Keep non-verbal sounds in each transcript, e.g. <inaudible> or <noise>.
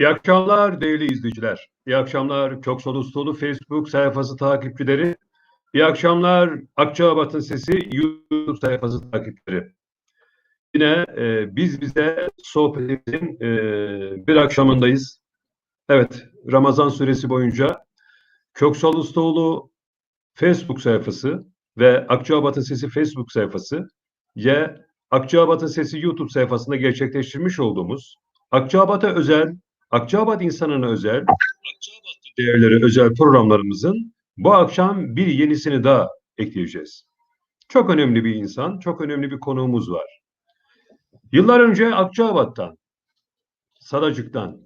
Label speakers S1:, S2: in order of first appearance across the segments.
S1: İyi akşamlar değerli izleyiciler. İyi akşamlar Çok Solu Solu Facebook sayfası takipçileri. İyi akşamlar Akçabat'ın Sesi YouTube sayfası takipçileri. Yine e, biz bize sohbetimizin e, bir akşamındayız. Evet, Ramazan süresi boyunca Köksal Ustaoğlu Facebook sayfası ve Akçabat'ın Sesi Facebook sayfası ve Akçabat'ın Sesi YouTube sayfasında gerçekleştirmiş olduğumuz Akçabat'a özel, Akçabat insanına özel, Akçabat değerleri özel programlarımızın bu akşam bir yenisini daha ekleyeceğiz. Çok önemli bir insan, çok önemli bir konuğumuz var. Yıllar önce Akçabat'tan, Sadacık'tan,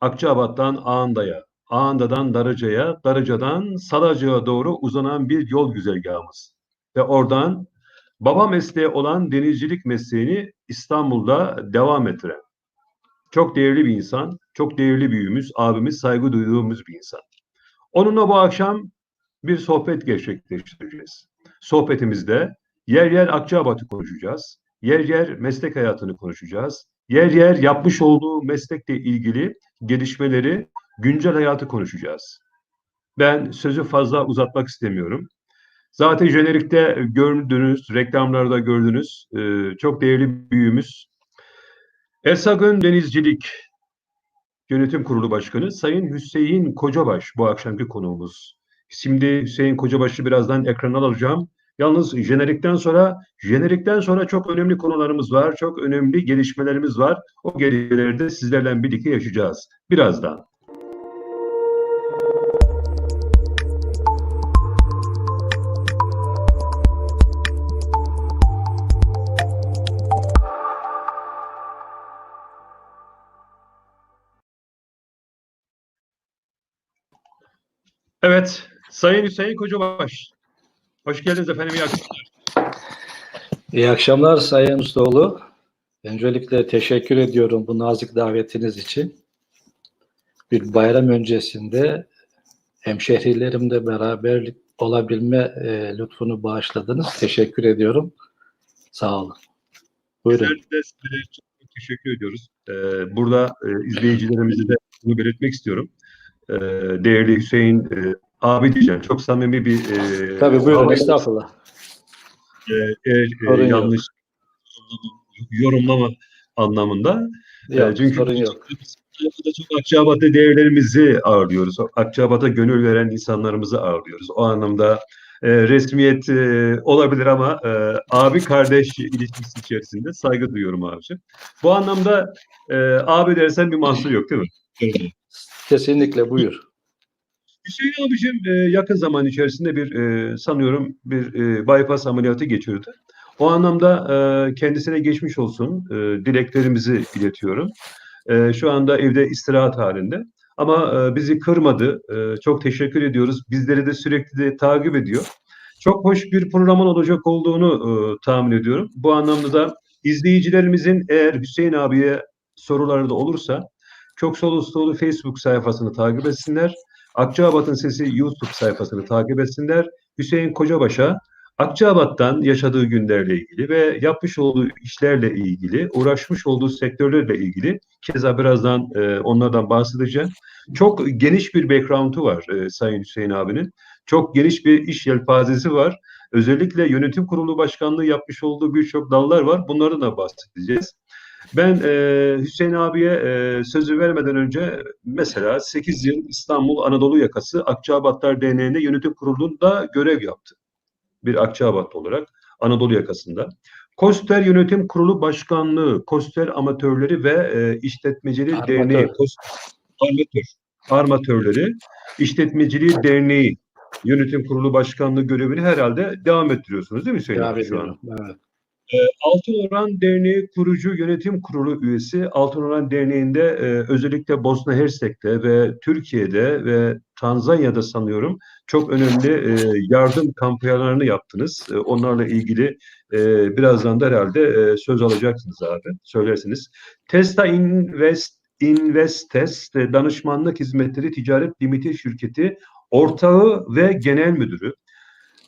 S1: Akçabat'tan Ağında'ya, Ağında'dan Darıca'ya, Darıca'dan Salacık'a doğru uzanan bir yol güzergahımız. Ve oradan baba mesleği olan denizcilik mesleğini İstanbul'da devam ettiren çok değerli bir insan, çok değerli büyüğümüz, abimiz, saygı duyduğumuz bir insan. Onunla bu akşam bir sohbet gerçekleştireceğiz. Sohbetimizde yer yer Akçabat'ı konuşacağız. Yer yer meslek hayatını konuşacağız. Yer yer yapmış olduğu meslekle ilgili gelişmeleri, güncel hayatı konuşacağız. Ben sözü fazla uzatmak istemiyorum. Zaten jenerikte gördünüz, reklamlarda gördünüz. Çok değerli büyüğümüz. Esagön Denizcilik Yönetim Kurulu Başkanı Sayın Hüseyin Kocabaş bu akşamki konuğumuz. Şimdi Hüseyin Kocabaş'ı birazdan ekrana alacağım. Yalnız jenerikten sonra jenerikten sonra çok önemli konularımız var. Çok önemli gelişmelerimiz var. O gelişmeleri de sizlerle birlikte yaşayacağız. Birazdan. Evet, Sayın Hüseyin Kocabaş. Hoş geldiniz efendim, iyi akşamlar.
S2: İyi akşamlar Sayın Ustaoğlu. Öncelikle teşekkür ediyorum bu nazik davetiniz için. Bir bayram öncesinde hemşehrilerimle beraber olabilme e, lütfunu bağışladınız. Teşekkür ediyorum. Sağ olun. Buyurun.
S1: Bizler de çok teşekkür ediyoruz. Ee, burada e, izleyicilerimize de bunu belirtmek istiyorum. Ee, değerli Hüseyin e, abi diyeceğim. Çok samimi bir e,
S2: Tabii buyurun
S1: abi-
S2: estağfurullah.
S1: e, eğer, e,
S2: yok.
S1: yanlış yorumlama anlamında.
S2: Yok,
S1: E, çünkü
S2: sorun yok.
S1: Çok Akçabat'ta değerlerimizi ağırlıyoruz. Akçabat'a gönül veren insanlarımızı ağırlıyoruz. O anlamda e, resmiyet e, olabilir ama e, abi kardeş ilişkisi içerisinde saygı duyuyorum abiciğim. Bu anlamda e, abi dersen bir mahsur yok değil mi? Evet.
S2: Kesinlikle buyur.
S1: Hüseyin abicim e, yakın zaman içerisinde bir e, sanıyorum bir e, bypass ameliyatı geçirdi. O anlamda e, kendisine geçmiş olsun e, dileklerimizi iletiyorum. E, şu anda evde istirahat halinde. Ama e, bizi kırmadı. E, çok teşekkür ediyoruz. Bizleri de sürekli de takip ediyor. Çok hoş bir programın olacak olduğunu e, tahmin ediyorum. Bu anlamda da izleyicilerimizin eğer Hüseyin abiye soruları da olursa çok Sol Ustaoğlu Facebook sayfasını takip etsinler. Akçabat'ın Sesi YouTube sayfasını takip etsinler. Hüseyin Kocabaş'a Akçabat'tan yaşadığı günlerle ilgili ve yapmış olduğu işlerle ilgili, uğraşmış olduğu sektörlerle ilgili keza birazdan e, onlardan bahsedeceğim. Çok geniş bir background'u var e, Sayın Hüseyin abinin. Çok geniş bir iş yelpazesi var. Özellikle yönetim kurulu başkanlığı yapmış olduğu birçok dallar var. Bunlardan da bahsedeceğiz. Ben e, Hüseyin abiye e, sözü vermeden önce mesela 8 yıl İstanbul Anadolu Yakası Akçabatlar Derneği'nde yönetim kurulunda görev yaptı. Bir Akçabat olarak Anadolu Yakası'nda. Koster Yönetim Kurulu Başkanlığı, Koster Amatörleri ve e, İşletmecileri
S2: Armatör.
S1: Derneği, Kos- Armatör, Armatörleri İşletmeciliği Derneği Yönetim Kurulu Başkanlığı görevini herhalde devam ettiriyorsunuz değil mi Hüseyin
S2: Devam
S1: şu an?
S2: Evet.
S1: Altın Oran Derneği kurucu yönetim kurulu üyesi. Altın Oran Derneği'nde e, özellikle Bosna Hersek'te ve Türkiye'de ve Tanzanya'da sanıyorum çok önemli e, yardım kampanyalarını yaptınız. E, onlarla ilgili e, birazdan da herhalde e, söz alacaksınız abi. Söylersiniz. Testa Invest Investes e, Danışmanlık Hizmetleri Ticaret Limiti Şirketi ortağı ve genel müdürü.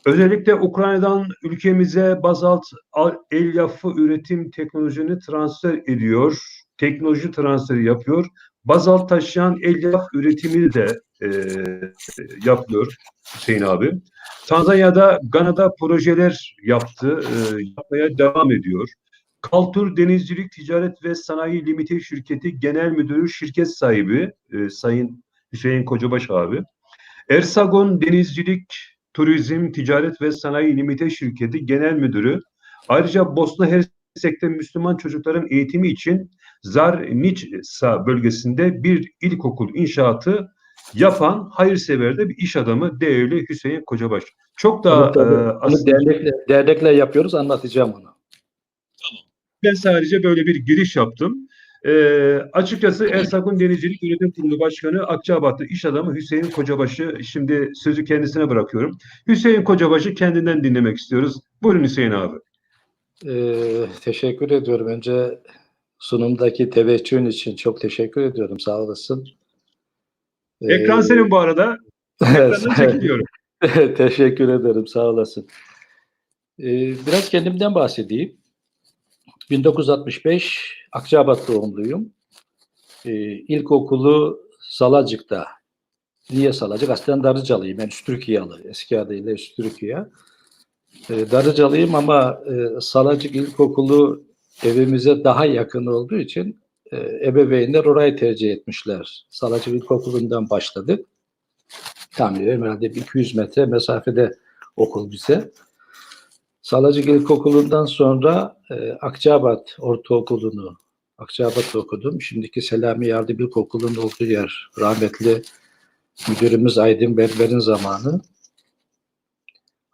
S1: Özellikle Ukrayna'dan ülkemize bazalt al- el yapı üretim teknolojisini transfer ediyor. Teknoloji transferi yapıyor. bazalt taşıyan elyaf üretimi de e, yapıyor Hüseyin abi. Tanzanya'da, Gana'da projeler yaptı, e, yapmaya devam ediyor. Kaltur Denizcilik Ticaret ve Sanayi Limited Şirketi Genel Müdürü, şirket sahibi e, Sayın Hüseyin Kocabaş abi. Ersagon Denizcilik Turizm Ticaret ve Sanayi Limited Şirketi Genel Müdürü. Ayrıca Bosna Hersek'te Müslüman çocukların eğitimi için Zarnica bölgesinde bir ilkokul inşaatı yapan hayırsever de bir iş adamı değerli Hüseyin Kocabaş. Çok da
S2: Onu, tabii,
S1: e, aslında
S2: dernekle, dernekle yapıyoruz anlatacağım onu.
S1: ben sadece böyle bir giriş yaptım. E, açıkçası Ersagun Denizcilik Yönetim Kurulu Başkanı Akçabatlı iş adamı Hüseyin Kocabaş'ı şimdi sözü kendisine bırakıyorum. Hüseyin Kocabaş'ı kendinden dinlemek istiyoruz. Buyurun Hüseyin abi.
S2: Ee, teşekkür ediyorum. Önce sunumdaki teveccühün için çok teşekkür ediyorum. Sağ olasın. Ee,
S1: Ekran senin bu arada. Ekrandan çekiliyorum. <laughs>
S2: teşekkür ederim. Sağ olasın. Ee, biraz kendimden bahsedeyim. 1965 Akçabat doğumluyum. Ee, ilkokulu Salacık'ta. Niye Salacık? Aslında Darıcalıyım. Ben Üstürkiyalı. Eski adıyla Üstürkiya. Ee, Darıcalıyım ama e, Salacık İlkokulu evimize daha yakın olduğu için e, ebeveynler orayı tercih etmişler. Salacık İlkokulu'ndan başladık. Tahmin ediyorum herhalde bir 200 metre mesafede okul bize. Salacık İlkokulu'ndan sonra e, Akçabat Ortaokulu'nu Akçabat'ta okudum. Şimdiki Selami Yardım İlkokulu'nun olduğu yer. Rahmetli müdürümüz Aydın Berber'in zamanı.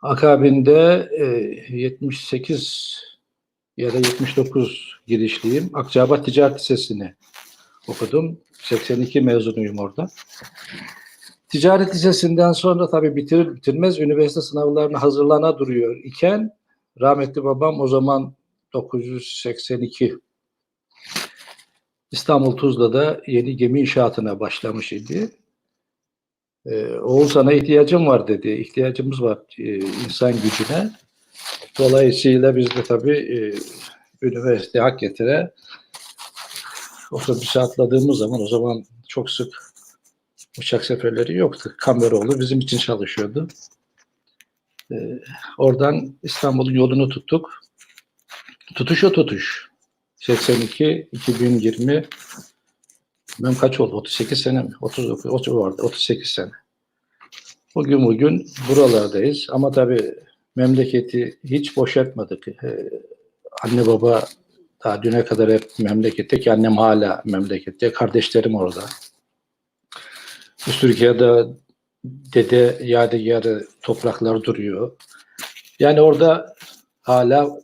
S2: Akabinde e, 78 ya da 79 girişliyim. Akçabat Ticaret Lisesi'ni okudum. 82 mezunuyum orada. Ticaret Lisesi'nden sonra tabii bitir, bitirmez üniversite sınavlarına hazırlana duruyor iken rahmetli babam o zaman 982 İstanbul Tuzla'da yeni gemi inşaatına başlamış idi. Ee, Oğul sana ihtiyacım var dedi. İhtiyacımız var e, insan gücüne. Dolayısıyla biz de tabii e, üniversite hak getire otobüse atladığımız zaman o zaman çok sık uçak seferleri yoktu. Kameroğlu bizim için çalışıyordu. Ee, oradan İstanbul'un yolunu tuttuk. Tutuş o tutuş. 82, 2020 ben kaç oldu? 38 sene mi? 39, o civarda 38 sene. Bugün bugün buralardayız ama tabii memleketi hiç boş etmedik. Ee, anne baba daha düne kadar hep memlekette ki annem hala memlekette. Kardeşlerim orada. Türkiye'de dede yadigarı topraklar duruyor. Yani orada hala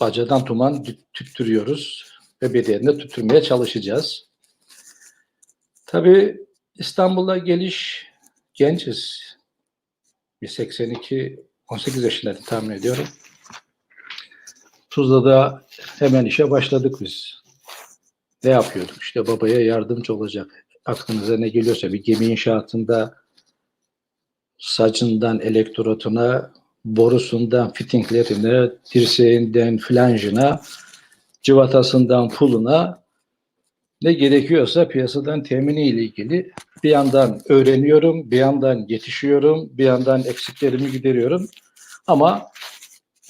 S2: bacadan tuman tüttürüyoruz ve bedeninde tüttürmeye çalışacağız. Tabii İstanbul'a geliş genciz. Bir 82 18 yaşında tahmin ediyorum. Tuzla'da hemen işe başladık biz. Ne yapıyorduk? İşte babaya yardımcı olacak. Aklınıza ne geliyorsa bir gemi inşaatında sacından elektrotuna, borusundan fitinglerine, dirseğinden flanjına, cıvatasından puluna ne gerekiyorsa piyasadan temini ile ilgili bir yandan öğreniyorum, bir yandan yetişiyorum, bir yandan eksiklerimi gideriyorum. Ama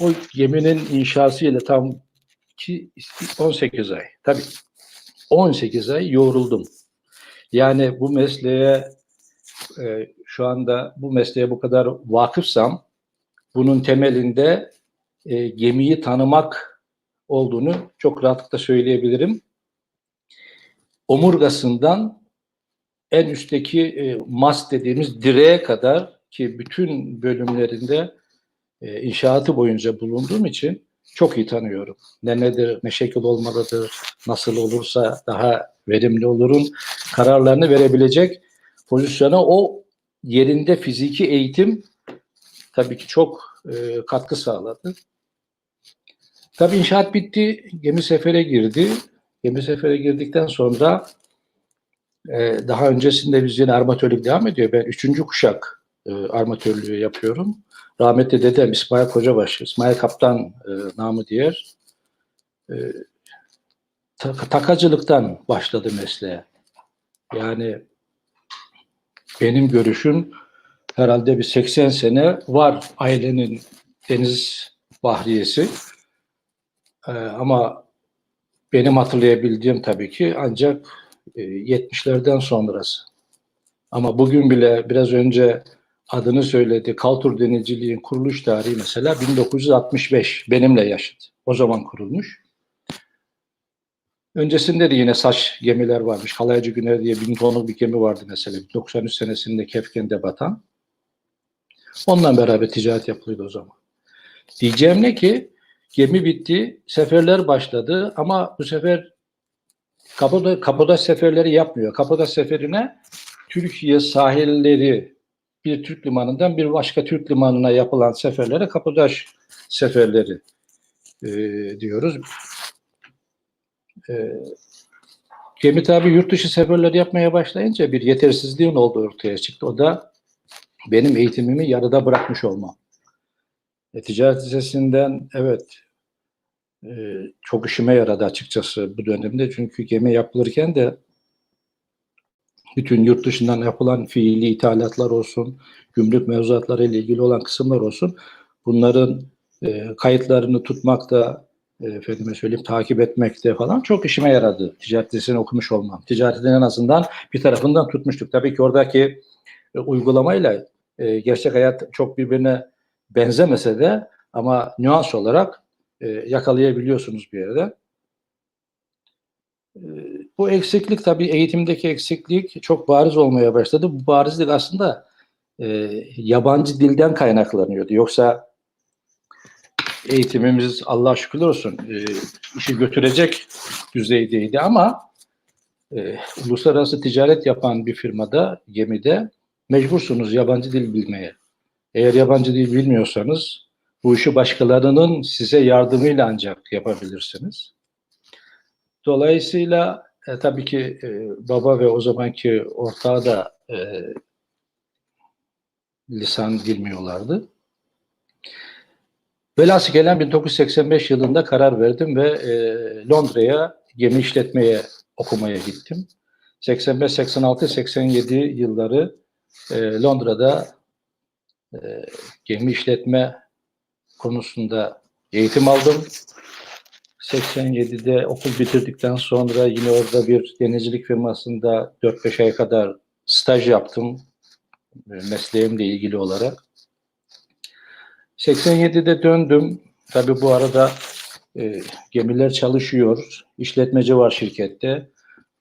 S2: o geminin inşası ile tam ki 18 ay. Tabii 18 ay yoğruldum. Yani bu mesleğe e, şu anda bu mesleğe bu kadar vakıfsam bunun temelinde e, gemiyi tanımak olduğunu çok rahatlıkla söyleyebilirim. Omurgasından en üstteki e, mast dediğimiz direğe kadar ki bütün bölümlerinde e, inşaatı boyunca bulunduğum için çok iyi tanıyorum. Ne nedir, ne şekil olmalıdır, nasıl olursa daha verimli olurun kararlarını verebilecek pozisyona o yerinde fiziki eğitim tabii ki çok e, katkı sağladı. Tabii inşaat bitti, gemi sefere girdi. Gemi sefere girdikten sonra e, daha öncesinde biz yine armatörlük devam ediyor. Ben üçüncü kuşak e, armatörlüğü yapıyorum. Rahmetli dedem İsmail Kocabaş, İsmail Kaptan e, namı diğer. E, takacılıktan başladı mesleğe. Yani benim görüşüm herhalde bir 80 sene var ailenin deniz bahriyesi. Ee, ama benim hatırlayabildiğim tabii ki ancak e, 70'lerden sonrası. Ama bugün bile biraz önce adını söyledi. Kaltur Denizciliğin kuruluş tarihi mesela 1965. Benimle yaşıt. O zaman kurulmuş. Öncesinde de yine saç gemiler varmış. Kalaycı Güner diye bin tonluk bir gemi vardı mesela. 93 senesinde Kefken'de batan. Onunla beraber ticaret yapılıyordu o zaman. Diyeceğim ne ki gemi bitti, seferler başladı ama bu sefer Kapoda, Kapoda seferleri yapmıyor. Kapoda seferine Türkiye sahilleri bir Türk limanından bir başka Türk limanına yapılan seferlere Kapodaş seferleri e, diyoruz. E, gemi tabi yurt dışı seferleri yapmaya başlayınca bir yetersizliğin olduğu ortaya çıktı. O da benim eğitimimi yarıda bırakmış olmam. E, ticaret lisesinden evet e, çok işime yaradı açıkçası bu dönemde. Çünkü gemi yapılırken de bütün yurt dışından yapılan fiili ithalatlar olsun, gümrük mevzuatları ile ilgili olan kısımlar olsun. Bunların e, kayıtlarını tutmakta, efendime söyleyeyim takip etmekte falan çok işime yaradı. Ticaret lisesini okumuş olmam. Ticaretin en azından bir tarafından tutmuştuk. Tabii ki oradaki e, uygulamayla e, gerçek hayat çok birbirine benzemese de ama nüans olarak e, yakalayabiliyorsunuz bir yerde. E, bu eksiklik tabii eğitimdeki eksiklik çok bariz olmaya başladı. Bu barizlik aslında e, yabancı dilden kaynaklanıyordu. Yoksa eğitimimiz Allah şükürler olsun e, işi götürecek düzeydeydi ama e, uluslararası ticaret yapan bir firmada, gemide mecbursunuz yabancı dil bilmeye. Eğer yabancı dil bilmiyorsanız bu işi başkalarının size yardımıyla ancak yapabilirsiniz. Dolayısıyla e, tabii ki e, baba ve o zamanki ortağı da e, lisan bilmiyorlardı. Velhasıl gelen 1985 yılında karar verdim ve e, Londra'ya gemi işletmeye okumaya gittim. 85, 86, 87 yılları e, Londra'da e, gemi işletme konusunda eğitim aldım. 87'de okul bitirdikten sonra yine orada bir denizcilik firmasında 4-5 ay kadar staj yaptım e, mesleğimle ilgili olarak. 87'de döndüm. Tabii bu arada e, gemiler çalışıyor. İşletmeci var şirkette.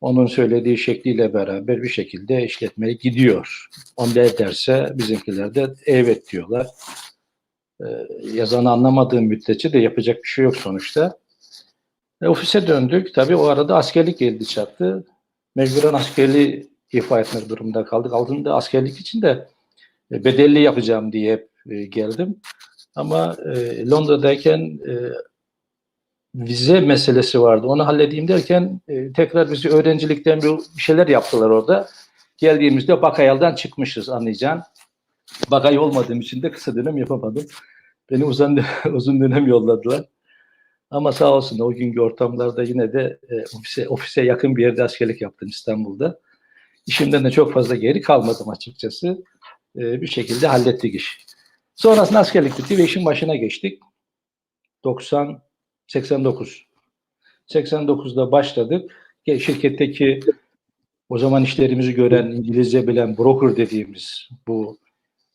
S2: Onun söylediği şekliyle beraber bir şekilde işletmeye gidiyor. Onda ederse bizimkiler de evet diyorlar. E, yazanı anlamadığım müddetçe de yapacak bir şey yok sonuçta. E, ofise döndük. Tabii o arada askerlik geldi çattı. Mecburen askerliği ifa etmek durumunda kaldık. Altında askerlik için de e, bedelli yapacağım diye hep e, geldim. Ama e, Londra'dayken e, vize meselesi vardı. Onu halledeyim derken e, tekrar bizi öğrencilikten bir bir şeyler yaptılar orada. Geldiğimizde Bakayal'dan çıkmışız anlayacağın. Bakay olmadığım için de kısa dönem yapamadım. Beni uzun, <laughs> uzun dönem yolladılar. Ama sağ olsun o günkü ortamlarda yine de e, ofise, ofise yakın bir yerde askerlik yaptım İstanbul'da. İşimden de çok fazla geri kalmadım açıkçası. E, bir şekilde hallettik iş. Sonrasında askerlik bitti ve işin başına geçtik. 90, 89. 89'da başladık. Şirketteki o zaman işlerimizi gören, İngilizce bilen broker dediğimiz bu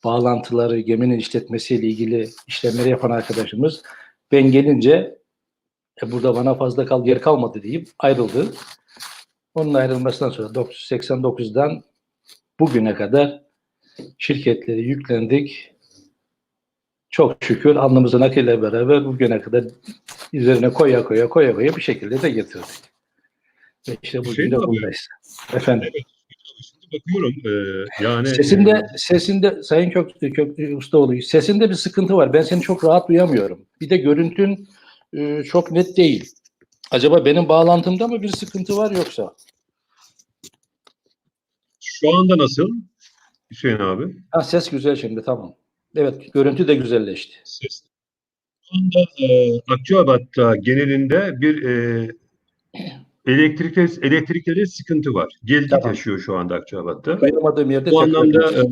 S2: bağlantıları, geminin işletmesiyle ilgili işlemleri yapan arkadaşımız ben gelince e, burada bana fazla kal yer kalmadı deyip ayrıldı. Onun ayrılmasından sonra 989'dan bugüne kadar şirketleri yüklendik. Çok şükür alnımızın akıyla beraber bugüne kadar üzerine koya koya koya koya bir şekilde de getirdik. Ve işte bugün
S1: Hüseyin
S2: de buradayız. Efendim.
S1: Bakıyorum e, yani
S2: Sesinde, sesinde Sayın Kök, Kök Ustaoğlu, sesinde bir sıkıntı var. Ben seni çok rahat duyamıyorum. Bir de görüntün e, çok net değil. Acaba benim bağlantımda mı bir sıkıntı var yoksa?
S1: şu anda nasıl Hüseyin abi?
S2: Ha, ses güzel şimdi tamam. Evet görüntü de güzelleşti.
S1: Ses. Şu anda e, Akçabat'ta genelinde bir e, elektrikte elektrikte sıkıntı var. Gelgit
S2: Tamam.
S1: yaşıyor şu anda Akçabat'ta.
S2: Duymadığım yerde
S1: Bu anlamda e,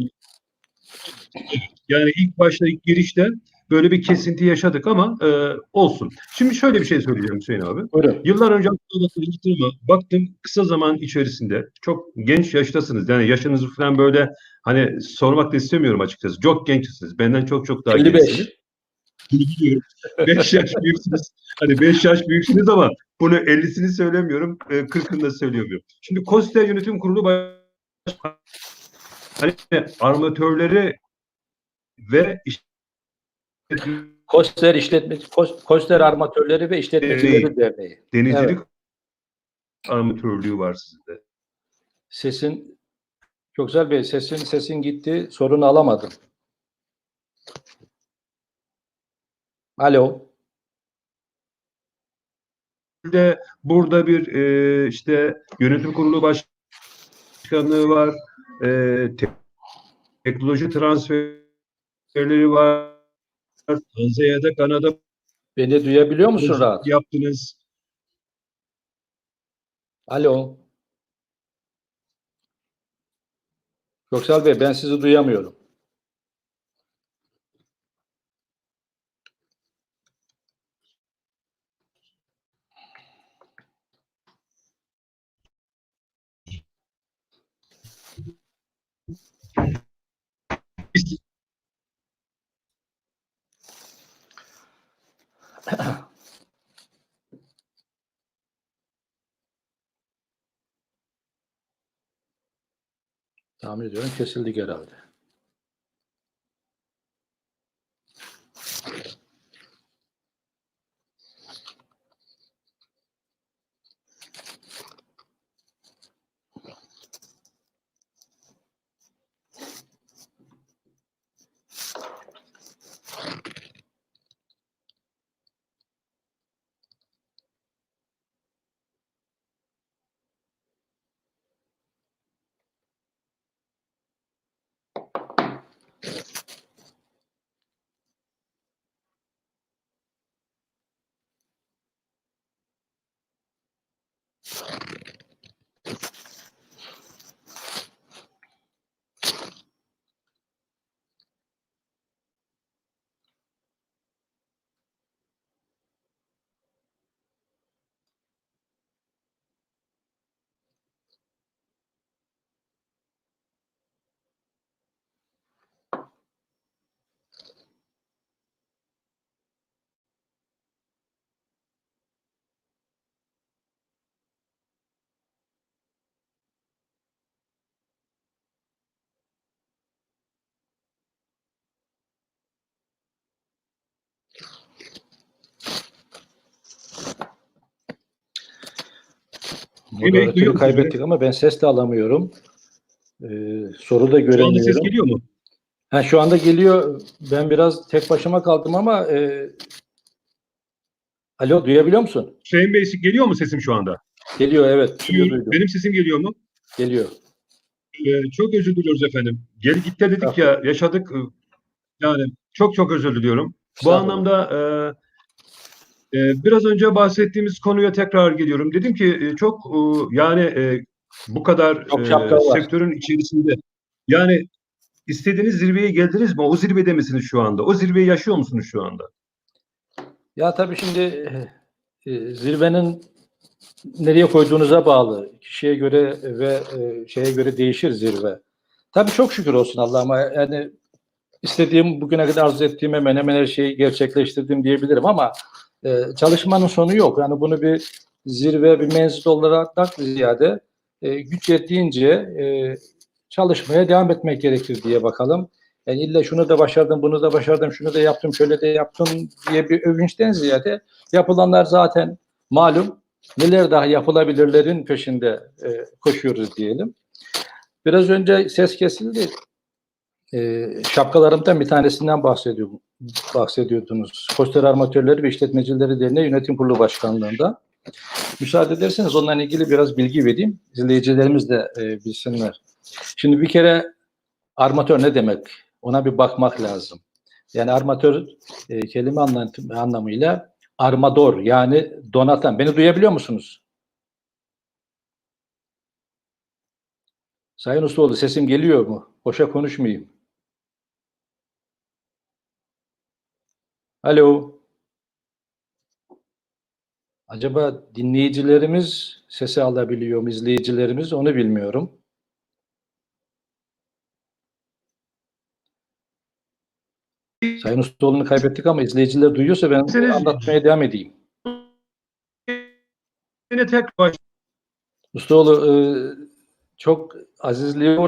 S1: yani ilk başta ilk girişte böyle bir kesinti yaşadık ama e, olsun. Şimdi şöyle bir şey söyleyeceğim Hüseyin abi.
S2: Buyurun.
S1: Yıllar önce ama baktım kısa zaman içerisinde çok genç yaştasınız. Yani yaşınızı falan böyle hani sormak da istemiyorum açıkçası. Çok gençsiniz. Benden çok çok daha
S2: 55.
S1: gençsiniz. Bunu biliyorum. 5 yaş büyüksünüz. Hani 5 yaş büyüksünüz ama bunu 50'sini söylemiyorum. e, 40'ını da söylemiyorum. Şimdi Kosta Yönetim Kurulu Başkanı hani armatörleri ve işte
S2: Koster işletme Kos- Koster Armatörleri ve İşletmecileri Derneği.
S1: denizcilik armatörlüğü var sizde.
S2: Sesin Köksal Bey sesin sesin gitti. Sorunu alamadım. Alo.
S1: Bir de burada bir e, işte yönetim kurulu başkanlığı var. E, te- teknoloji transferleri var. Tanzanya'da, Kanada
S2: Beni duyabiliyor musun rahat?
S1: yaptınız.
S2: Alo. Köksal Bey ben sizi duyamıyorum. Tahmin ediyorum kesildik herhalde. Moderatörü kaybettik ama ben ses de alamıyorum. Ee, soru da
S1: Şu anda ses
S2: göremiyorum.
S1: geliyor mu?
S2: Ha, şu anda geliyor. Ben biraz tek başıma kaldım ama e, Alo duyabiliyor musun?
S1: Hüseyin Bey geliyor mu sesim şu anda?
S2: Geliyor evet. Şimdi.
S1: Benim sesim geliyor mu?
S2: Geliyor.
S1: Ee, çok özür diliyoruz efendim. Gel git de dedik ya yaşadık. Ee, Yani çok çok özür diliyorum. Bu anlamda e, biraz önce bahsettiğimiz konuya tekrar geliyorum. Dedim ki e, çok e, yani e, bu kadar
S2: Çok
S1: sektörün içerisinde yani istediğiniz zirveye geldiniz mi? O zirvede misiniz şu anda? O zirveyi yaşıyor musunuz şu anda?
S2: Ya tabii şimdi zirvenin nereye koyduğunuza bağlı. Kişiye göre ve şeye göre değişir zirve. Tabii çok şükür olsun Allah'ıma. Yani istediğim bugüne kadar arzu ettiğim hemen hemen her şeyi gerçekleştirdim diyebilirim ama e, çalışmanın sonu yok. Yani bunu bir zirve, bir menzil olarak da ziyade e, güç yettiğince e, çalışmaya devam etmek gerekir diye bakalım. Yani illa şunu da başardım, bunu da başardım, şunu da yaptım, şöyle de yaptım diye bir övünçten ziyade yapılanlar zaten malum. Neler daha yapılabilirlerin peşinde e, koşuyoruz diyelim. Biraz önce ses kesildi. E, şapkalarımdan bir tanesinden bahsediyordum, bahsediyordunuz. Poster Armatörleri ve İşletmecileri Derneği Yönetim Kurulu Başkanlığı'nda. Müsaade ederseniz onunla ilgili biraz bilgi vereyim. İzleyicilerimiz de e, bilsinler. Şimdi bir kere armatör ne demek? Ona bir bakmak lazım. Yani armatör e, kelime anlamıyla armador yani donatan. Beni duyabiliyor musunuz? Sayın Ustaoğlu sesim geliyor mu? Boşa konuşmayayım. Alo. Acaba dinleyicilerimiz sesi alabiliyor mu, izleyicilerimiz onu bilmiyorum. Sayın Ustaoğlu'nu kaybettik ama izleyiciler duyuyorsa ben anlatmaya devam edeyim.
S1: Yine tek baş
S2: Ustaoğlu e, çok azizliğe uğradı.